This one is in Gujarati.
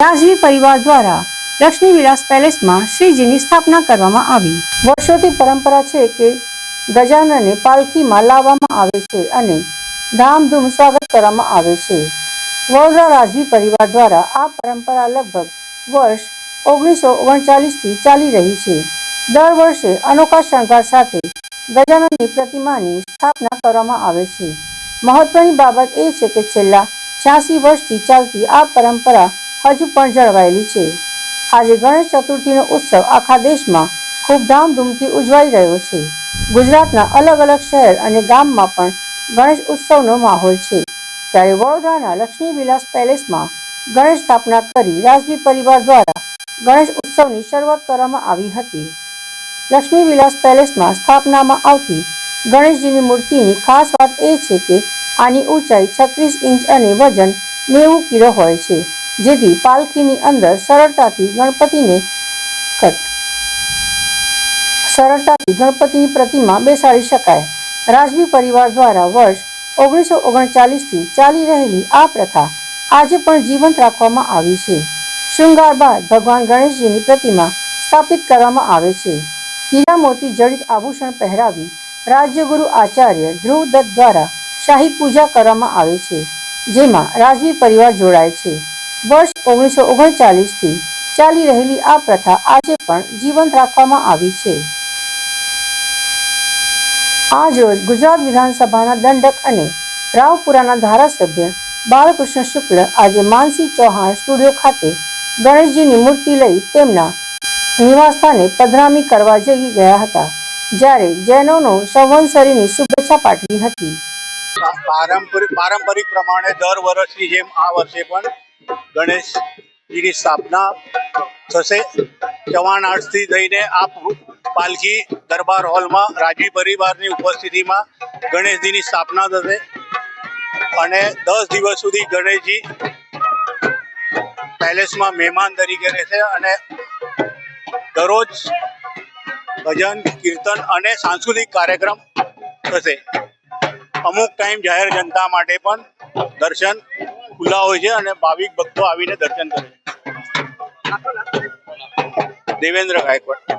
રાજવી પરિવાર દ્વારા લક્ષ્મી વિલાસ પેલેસમાં શ્રીજીની સ્થાપના કરવામાં આવી. વર્ષોથી પરંપરા છે કે ગજાનને પાલખીમાં લાવવામાં આવે છે અને ધામધૂમ સ્વાગત કરવામાં આવે છે. વડોદરા રાજવી પરિવાર દ્વારા આ પરંપરા લગભગ વર્ષ ઓગણીસો ઓગણચાલીસથી ચાલી રહી છે. દર વર્ષે અનોખા શણગાર સાથે ગજાનનની પ્રતિમાની સ્થાપના કરવામાં આવે છે. મહત્વની બાબત એ છે કે છેલ્લા છ્યાસી વર્ષથી ચાલતી આ પરંપરા હજુ પણ જળવાયેલી છે. આજે ગણેશ ચતુર્થીનો ઉત્સવ આખા દેશમાં ખૂબ ધામધૂમથી ઉજવાઈ રહ્યો છે. ગુજરાતના અલગ અલગ શહેર અને ગામમાં પણ ગણેશ ઉત્સવનો માહોલ છે. ત્યારે વડોદરાના લક્ષ્મી વિલાસ પેલેસમાં ગણેશ સ્થાપના કરી રાજવી પરિવાર દ્વારા ગણેશ ઉત્સવની શરૂઆત કરવામાં આવી હતી. લક્ષ્મી વિલાસ પેલેસમાં સ્થાપનામાં આવતી ગણેશજીની મૂર્તિની ખાસ વાત એ છે કે આની ઊંચાઈ છત્રીસ ઇંચ અને વજન નેવું કિલો હોય છે. જેથી પાલખીની અંદર સરળતાથી ગણપતિને સરળતાથી ગણપતિની પ્રતિમા બેસાડી શકાય. રાજવી પરિવાર દ્વારા વર્ષ ઓગણીસો ઓગણચાલીસથી ચાલી રહેલી આ પ્રથા આજે પણ જીવંત રાખવામાં આવી છે. શૃંગાર બાદ ભગવાન ગણેશજીની પ્રતિમા સ્થાપિત કરવામાં આવે છે. હીરા મોતી જડિત આભૂષણ પહેરાવી રાજ્યગુરુ આચાર્ય ધ્રુવ દત્ત દ્વારા શાહી પૂજા કરવામાં આવે છે, જેમાં રાજવી પરિવાર જોડાય છે. વર્ષ ઓગણીસો ઓગણચાલીસથી ચાલી રહેલી આ પ્રથા આજે પણ જીવંત રાખવામાં આવી છે. આજ ગુજરાત વિધાનસભાના દંડક અને રાવપુરાના ધારાસભ્ય બાલકૃષ્ણ શુક્લ આજે માનસી ચૌહાણ સ્ટુડિયો ખાતે ગણેશજીની મૂર્તિ લઈ તેમના નિવાસસ્થાને પધરામી કરવા જઈ ગયા હતા, જ્યારે જૈનોનો સંવંસરીની શુભેચ્છા પાઠવી હતી. પારંપરિક પારંપરિક પ્રમાણે દર વર્ષની જેમ આ વર્ષે પણ ગણેશજીની સ્થાપના થશે. ચવાણ આર્ટ્સથી થઈને આ પાલખી દરબાર હોલમાં રાજવી પરિવારની ઉપસ્થિતિમાં ગણેશજીની સ્થાપના થશે. અને દસ દિવસ સુધી ગણેશજી પેલેસમાં મહેમાન તરીકે રહેશે અને દરરોજ ભજન, કીર્તન અને સાંસ્કૃતિક કાર્યક્રમ થશે. અમુક ટાઈમ જાહેર જનતા માટે પણ દર્શન ખુલ્લા હોય છે અને ભાવિક ભક્તો આવીને દર્શન કરે છે. દેવેન્દ્ર ગાયકવાડ.